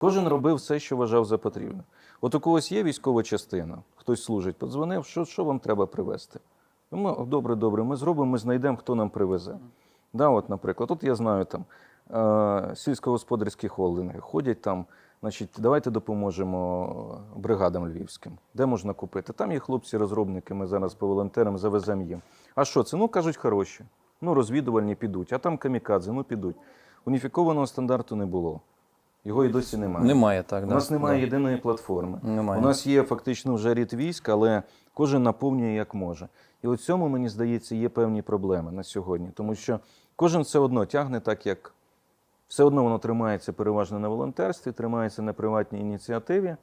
Кожен робив все, що вважав за потрібне. От у когось є військова частина, хтось служить, подзвонив, що, що вам треба привезти? Ну, Ми, добре, добре, ми зробимо, ми знайдемо, хто нам привезе. Да, от, наприклад, тут я знаю там е, сільськогосподарські холдинги ходять там, значить, давайте допоможемо бригадам львівським. Де можна купити? Там є хлопці-розробники, ми зараз по волонтерам завеземо їм. А що це? Ну кажуть, хороші. Ну, розвідувальні підуть, а там камікадзе, ну підуть. Уніфікованого стандарту не було. Його і досі немає. Немає так. У да. нас немає Да. єдиної платформи. Немає. У нас є фактично вже рід військ, але кожен наповнює як може. І у цьому, мені здається, є певні проблеми на сьогодні, тому що кожен все одно тягне так, як все одно воно тримається переважно на волонтерстві, тримається на приватній ініціативі.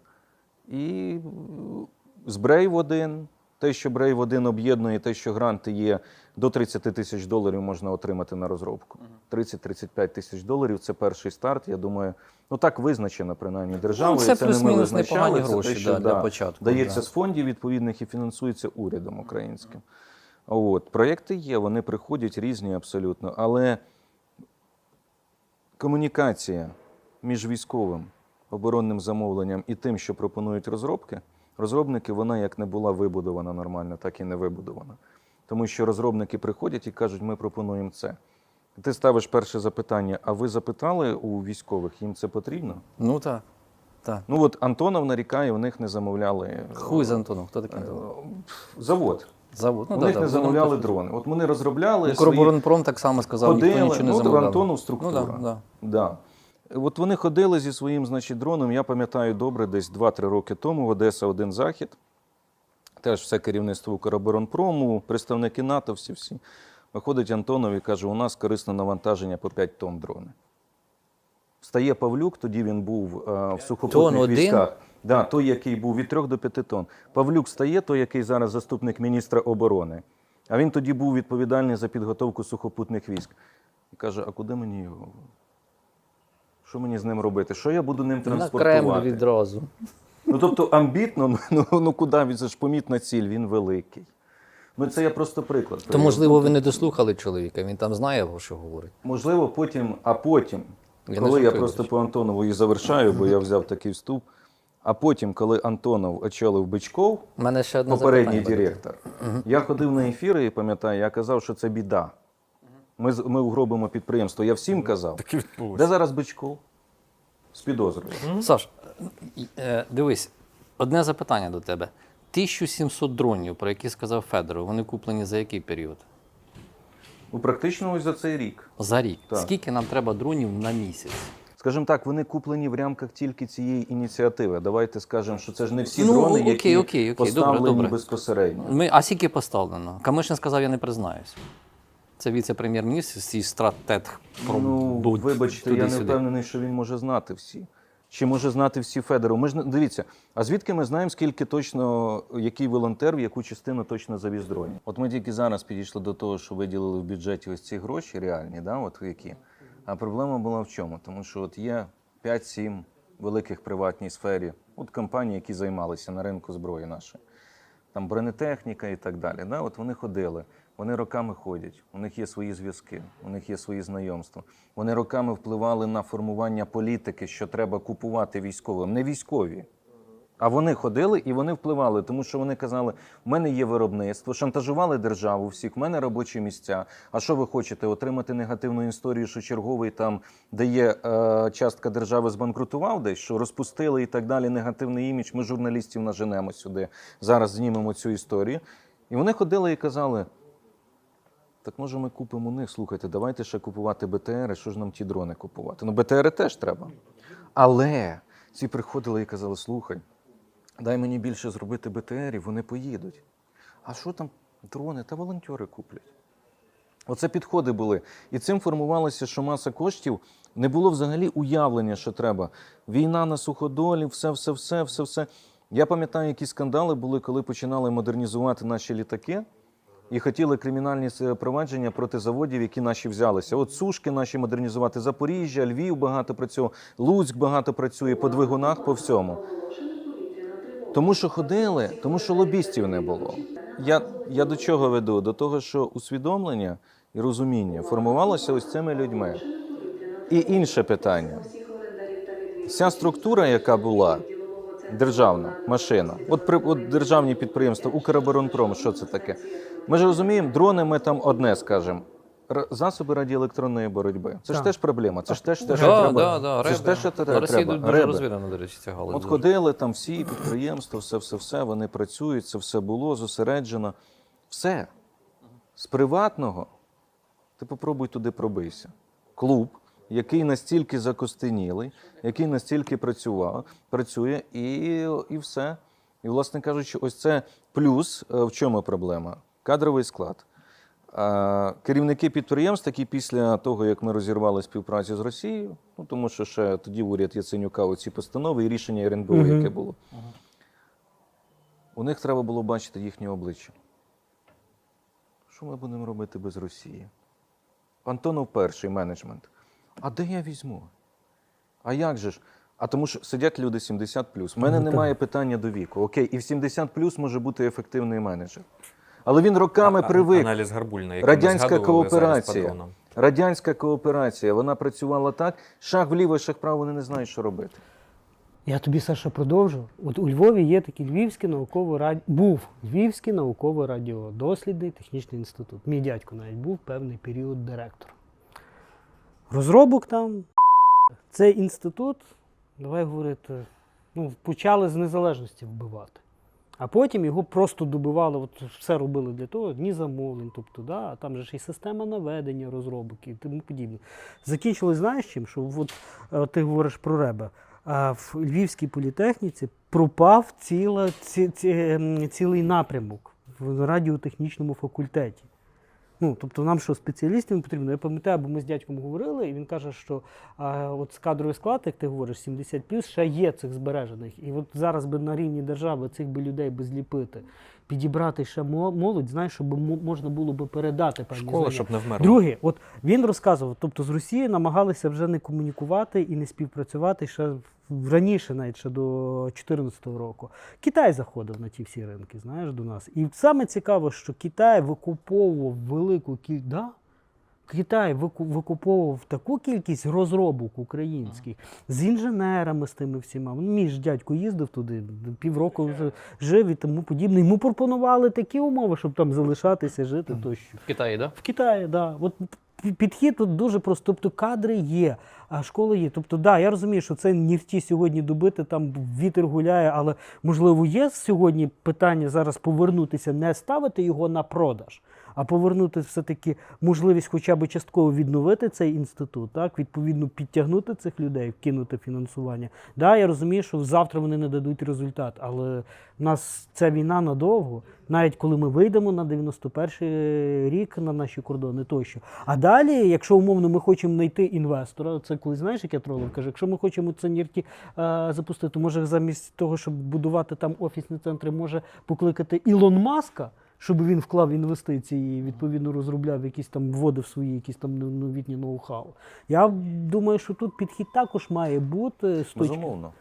І м, з Брейв 1, те, що Брейв 1 об'єднує, те, що гранти є до 30 тисяч доларів можна отримати на розробку. 30-35 тисяч доларів це перший старт. Я думаю, ну так визначено принаймні державою. Ну, це не ми плюс-мінус визначали, непогані гроші, те, що, да, для початку, Дається да. з фондів відповідних і фінансується урядом українським. От, проєкти є, вони приходять різні абсолютно, але комунікація між військовим оборонним замовленням і тим, що пропонують розробки, розробники, вона як не була вибудована нормально, так і не вибудована. Тому що розробники приходять і кажуть, ми пропонуємо це. Ти ставиш перше запитання, а ви запитали у військових, їм це потрібно? Ну так. так. Ну от Антонов нарікає, у них не замовляли е, Хуй з Антоном. Хто такий Антонов? завод. Завод. Ну, у да, них да, не ну, замовляли ну, дрони. От вони розробляли. Укроборонпром так само сказав, ніхто нічого не ну, замовляв. Антонов структура. Ну, да, да. Да. От вони ходили зі своїм значить, дроном, я пам'ятаю добре, десь 2-3 роки тому в Одеса один захід. Теж все керівництво Укроборонпрому, представники НАТО, всі всі. Виходить Антонов і каже: у нас корисне навантаження по 5 тонн дрони. Встає Павлюк, тоді він був е, в сухопутних один? військах. Да, той, який був від 3 до 5 тонн. Павлюк стає, той, який зараз заступник міністра оборони. А він тоді був відповідальний за підготовку сухопутних військ. І каже: а куди мені його? Що мені з ним робити? Що я буду ним На транспортувати? Кремль відразу. Ну тобто амбітно, ну, ну, ну куди він це ж помітна ціль, він великий. Ну це я просто приклад. То, можливо, ви не дослухали чоловіка, він там знає, що говорить. Можливо, потім, а потім, Я коли я просто по Антонову і завершаю, бо я взяв такий вступ. А потім, коли Антонов очолив Бичков, мене ще попередній директор, я ходив на ефіри і пам'ятаю, я казав, що це біда. Ми, ми угробимо підприємство. Я всім казав. Де зараз Бичков? З підозрою. Саш, е, дивись, одне запитання до тебе. 1700 дронів, про які сказав Федоров, вони куплені за який період? Ну, практично ось за цей рік. За рік. Так. Скільки нам треба дронів на місяць? Скажімо так, вони куплені в рамках тільки цієї ініціативи. Давайте скажемо, що це ж не всі Ну, дрони, окей, які окей, окей, добре, поставлені добре. безпосередньо. Ми, а скільки поставлено? Камишин сказав, я не признаюсь. Це віце-прем'єр-міністр свій стратег про Ну, вибачте, я не впевнений, що він може знати всі. Чи може знати всі Федоров? Ми ж дивіться, а звідки ми знаємо, скільки точно який волонтер в яку частину точно завіз дронів? От ми тільки зараз підійшли до того, що виділили в бюджеті ось ці гроші реальні, да, от які. А проблема була в чому? Тому що от є 5-7 великих приватній сфері, от компаній, які займалися на ринку зброї нашої там бронетехніка і так далі. Да? От вони ходили, вони роками ходять, у них є свої зв'язки, у них є свої знайомства. Вони роками впливали на формування політики, що треба купувати військовим. Не військові. А вони ходили і вони впливали, тому що вони казали: в мене є виробництво, шантажували державу всіх, в мене робочі місця. А що ви хочете? Отримати негативну історію, що черговий там, де є е, частка держави, збанкрутував десь, що розпустили і так далі. Негативний імідж. Ми журналістів наженемо сюди. Зараз знімемо цю історію. І вони ходили і казали: так може ми купимо у них, слухайте, давайте ще купувати БТРи, що ж нам ті дрони купувати? Ну, БТРи теж треба. Але ці приходили і казали: слухай, дай мені більше зробити БТРів, вони поїдуть. А що там дрони та волонтери куплять? Оце підходи були. І цим формувалося, що маса коштів не було взагалі уявлення, що треба. Війна на суходолі, все, все, все, все, все. Я пам'ятаю, які скандали були, коли починали модернізувати наші літаки і хотіли кримінальні провадження проти заводів, які наші взялися. От сушки наші модернізувати, Запоріжжя, Львів багато працює, Луцьк багато працює, по двигунах, по всьому. Тому що ходили, тому що лобістів не було. Я, я до чого веду? До того, що усвідомлення і розуміння формувалося ось цими людьми. І інше питання. вся структура, яка була державна машина, от при от державні підприємства, Укроборонпром, що це таке? Ми ж розуміємо, дрони ми там одне скажемо. Р- Засоби радіоелектронної боротьби. Це ж Так. теж проблема. Це ж теж те, Да, що да, треба. да, Це ж те, що На треба. Дуже Реби. розвинена, до речі, ця галузь. От дуже. ходили там всі підприємства, все, все, все, вони працюють, це все було зосереджено. Все. З приватного ти попробуй туди пробийся. Клуб, який настільки закостенілий, який настільки працював, працює, і, і все. І, власне кажучи, ось це плюс. Е, В чому проблема? Кадровий склад. Керівники підприємств, які після того, як ми розірвали співпрацю з Росією, ну тому що ще тоді уряд Яценюка оці постанови і рішення РНБО, Мгм. яке було, у них треба було бачити їхнє обличчя. Що ми будемо робити без Росії? Антонов перший менеджмент. А де я візьму? А як же ж? А тому що сидять люди 70 У мене Ну, немає питання до віку. Окей, і в 70 може бути ефективний менеджер. Але він роками А- привик. Аналіз Гарбульна, Радянська кооперація. Радянська кооперація, вона працювала так, шаг вліво, шаг вправо, вони не знають, що робити. Я тобі Саша продовжу. От у Львові є такий Львівський науковий раді... був Львівський науковий радіодослідний технічний інститут. Мій дядько навіть був певний період директор. Розробок там. Цей інститут, давай говорити, ну, почали з незалежності вбивати. А потім його просто добивали, от все робили для того, дні замовлень, тобто, да, а там же ж і система наведення розробок і тому подібне. Закінчилось, знаєш чим? Що от, е, ти говориш про Реба. А в Львівській політехніці пропав ціла, ці, ці, ем, цілий напрямок в радіотехнічному факультеті. Ну, тобто нам що спеціалістів не потрібно. Я пам'ятаю, бо ми з дядьком говорили, і він каже, що а, от з кадровий склад, як ти говориш, 70 плюс ще є цих збережених. І от зараз би на рівні держави цих би людей би зліпити, підібрати ще молодь, знаєш, щоб можна було би передати певні Школа, знання. щоб не вмерла. Друге, от він розказував, тобто з Росією намагалися вже не комунікувати і не співпрацювати ще в- раніше, навіть ще до 2014 року. Китай заходив на ті всі ринки, знаєш, до нас. І саме цікаво, що Китай викуповував велику кількість. Да? Китай вику- викуповував таку кількість розробок українських з інженерами, з тими всіма. Ну, Мій ж дядько їздив туди, півроку вже жив і тому подібне. Йому пропонували такі умови, щоб там залишатися, жити тощо. В Китаї, так? В Китаї, да. От підхід тут дуже просто. Тобто кадри є, а школи є. Тобто, да, я розумію, що це нірті сьогодні добити, там вітер гуляє, але можливо є сьогодні питання зараз повернутися, не ставити його на продаж. А повернути все-таки можливість хоча б частково відновити цей інститут, так відповідно підтягнути цих людей, вкинути фінансування. Да, я розумію, що завтра вони не дадуть результат, але в нас ця війна надовго, навіть коли ми вийдемо на 91 рік на наші кордони тощо. А далі, якщо умовно ми хочемо знайти інвестора, це коли знаєш, як я тролив каже, якщо ми хочемо це нірті е, запустити, може замість того, щоб будувати там офісні центри, може покликати Ілон Маска. Щоб він вклав інвестиції і відповідно розробляв якісь там, вводив свої якісь там новітні ноу-хау. Я думаю, що тут підхід також має бути з точки. Безумовно.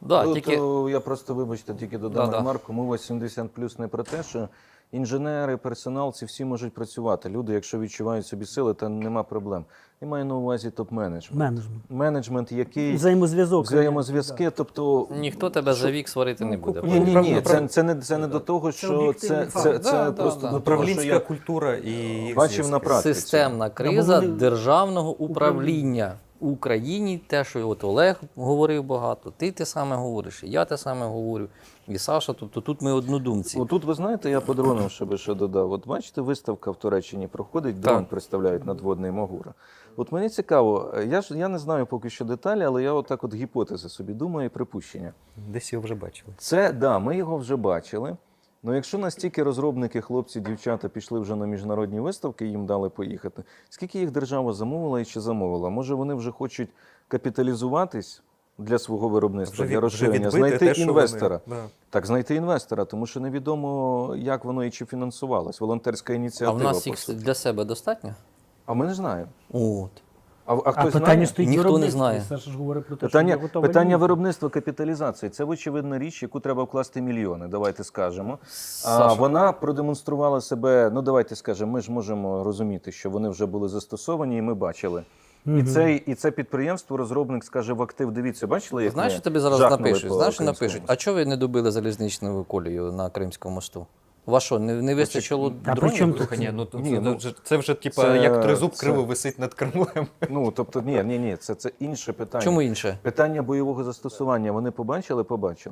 Да, Тут, тільки... я просто, вибачте, тільки додам Да-да. ремарку. Мова 70 плюс не про те, що інженери, персонал, ці всі можуть працювати. Люди, якщо відчувають собі сили, то нема проблем. Я маю на увазі топ-менеджмент. Менеджмент. Менеджмент, який Взаємозв'язок. взаємозв'язки, тобто Ніхто тебе за вік сварити не буде. ні, ні, ні, це, це не це не до того, що це, це, це просто да. до того, що Управлінська я культура і бачив на практиці. Системна криза державного управління Україні. Те, що от Олег говорив багато, ти те саме говориш, і я те саме говорю, і Саша. Тобто тут ми однодумці. Отут, ви знаєте, я по дронам ще ще додав. От бачите, виставка в Туреччині проходить, дрон Так. представляють надводний Магура. От мені цікаво, я ж я не знаю поки що деталі, але я отак от гіпотези собі думаю і припущення. Десь його вже бачили. Це да, ми його вже бачили. Ну якщо настільки розробники, хлопці, дівчата пішли вже на міжнародні виставки, їм дали поїхати. Скільки їх держава замовила і чи замовила? Може вони вже хочуть капіталізуватись для свого виробництва, для розширення, відбити знайти те, інвестора. Вони, да. Так, знайти інвестора, тому що невідомо, як воно і чи фінансувалось. Волонтерська ініціатива. А в нас їх для себе достатньо? А ми не знаємо. От. А, а А питання знає? стоїть Ніхто не знає. Саша ж говорить про те, Питання, що питання виробництва капіталізації це очевидна річ, яку треба вкласти мільйони. Давайте скажемо. А вона продемонструвала себе. Ну давайте скажемо. Ми ж можемо розуміти, що вони вже були застосовані, і ми бачили І, цей, і це підприємство, розробник скаже в актив, дивіться, бачили, як Знаєш, тобі зараз напишуть? Знаєш, напишуть? А чого ви не добили залізничну колію на Кримському мосту? У вас що, не, не вистачило А при дронів? чому тут ні, ну, Ні, це, ну, вже- це вже типа це- як тризуб це- криво висить над Кремлем. Ну, тобто, ні, ні, ні, це, це інше питання. Чому інше? Питання бойового застосування вони побачили, побачили.